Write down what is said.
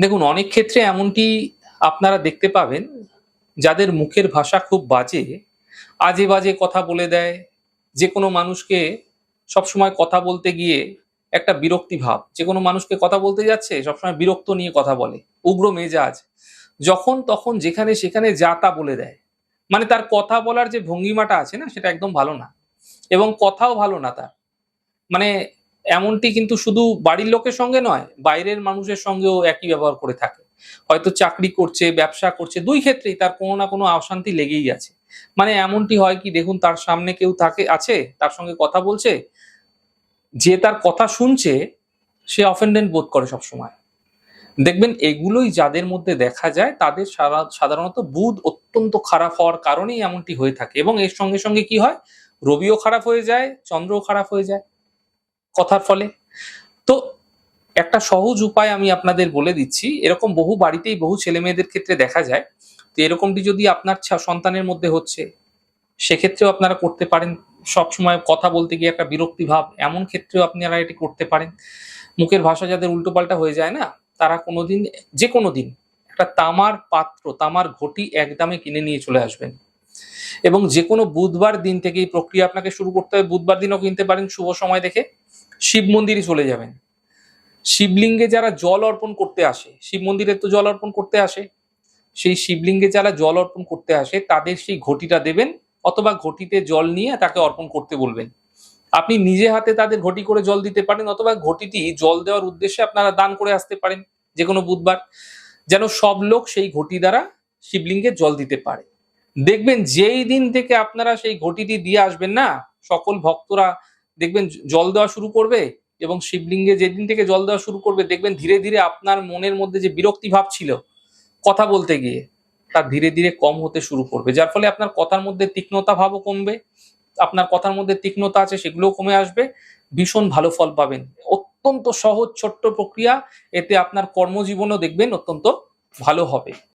দেখুন, অনেক ক্ষেত্রে এমনটি আপনারা দেখতে পাবেন, যাদের মুখের ভাষা খুব বাজে আজে বাজে কথা বলে দেয় যে কোনো মানুষকে সবসময় কথা বলতে গিয়ে একটা বিরক্তি ভাব যে কোনো মানুষকে কথা বলতে যাচ্ছে, সবসময় বিরক্ত নিয়ে কথা বলে, উগ্র মেজাজ, যখন তখন যেখানে সেখানে যা তা বলে দেয়। মানে তার কথা বলার যে ভঙ্গিমাটা আছে না, সেটা একদম ভালো না। এবং কথাও ভালো না তার। মানে এমনটি কিন্তু শুধু বাড়ির লোকের সঙ্গে নয়, বাইরের মানুষের সঙ্গেও একই ব্যবহার করে থাকে। হয়তো চাকরি করছে, ব্যবসা করছে, দুই ক্ষেত্রেই তার কোনো না কোনো অশান্তি লেগেই আছে। মানে এমনটি হয় কি, দেখুন তার সামনে কেউ থাকে, আছে, তার সঙ্গে কথা বলছে, যে তার কথা শুনছে, সে অফেন্ডেন্ট বোধ করে সবসময়। দেখবেন এগুলোই যাদের মধ্যে দেখা যায়, তাদের সাধারণত বুধ অত্যন্ত খারাপ হওয়ার কারণেই এমনটি হয়ে থাকে। এবং এর সঙ্গে সঙ্গে কি হয়, রবিও খারাপ হয়ে যায়, চন্দ্রও খারাপ হয়ে যায়। কথার ফলে। তো একটা সহজ উপায় আমি আপনাদের বলে দিচ্ছি। এরকম বহু বাড়িতেই বহু ছেলে মেয়েদের ক্ষেত্রে দেখা যায়। তো এরকমটি যদি আপনার সন্তানের মধ্যে হচ্ছে, সেক্ষেত্রেও আপনারা করতে পারেন। সবসময় কথা বলতে গিয়ে একটা বিরক্তি ভাব, এমন ক্ষেত্রেও আপনারা এটি করতে পারেন। মুখের ভাষা যাদের উল্টোপাল্টা হয়ে যায় না, তারা কোনোদিন যে কোনো দিন একটা তামার পাত্র, তামার ঘটি একদমে কিনে নিয়ে চলে আসবেন। এবং যে কোনো বুধবার দিন থেকে এই প্রক্রিয়া আপনাকে শুরু করতে হবে। বুধবার দিনও কিনতে পারেন, শুভ সময় দেখে। শিব মন্দিরে চলে যাবেন। শিবলিঙ্গে যারা জল অর্পণ করতে আসে, শিব মন্দিরে তো জল অর্পণ করতে আসে। সেই শিবলিঙ্গে যারা জল অর্পণ করতে আসে, তাদের সেই ঘটিটা দেবেন অথবা ঘটিতে জল নিয়ে তাকে অর্পণ করতে বলবেন। আপনি নিজে হাতে তাদের ঘটি করে জল দিতে পারেন অথবা ঘটিটি জল দেওয়ার উদ্দেশ্যে আপনারা দান করে আসতে পারেন যে কোনো বুধবার। যেন সব লোক সেই ঘটি দ্বারা শিবলিঙ্গে জল দিতে পারে। দেখবেন যেই দিন থেকে আপনারা সেই ঘটিটি দিয়ে আসবেন না, সকল ভক্তরা দেখবেন জল দেওয়া শুরু করবে এবং শিবলিঙ্গে যেদিন থেকে জল দেওয়া শুরু করবে, দেখবেন ধীরে ধীরে আপনার মনের মধ্যে যে বিরক্তি ভাব ছিল কথা বলতে গিয়ে, তা ধীরে ধীরে কম হতে শুরু করবে। যার ফলে আপনার কথার মধ্যে তীক্ষ্ণতা ভাবও কমবে, আপনার কথার মধ্যে তীক্ষ্ণতা আছে সেগুলোও কমে আসবে, ভীষণ ভালো ফল পাবেন। অত্যন্ত সহজ, ছোট্ট প্রক্রিয়া, এতে আপনার কর্মজীবনও দেখবেন অত্যন্ত ভালো হবে।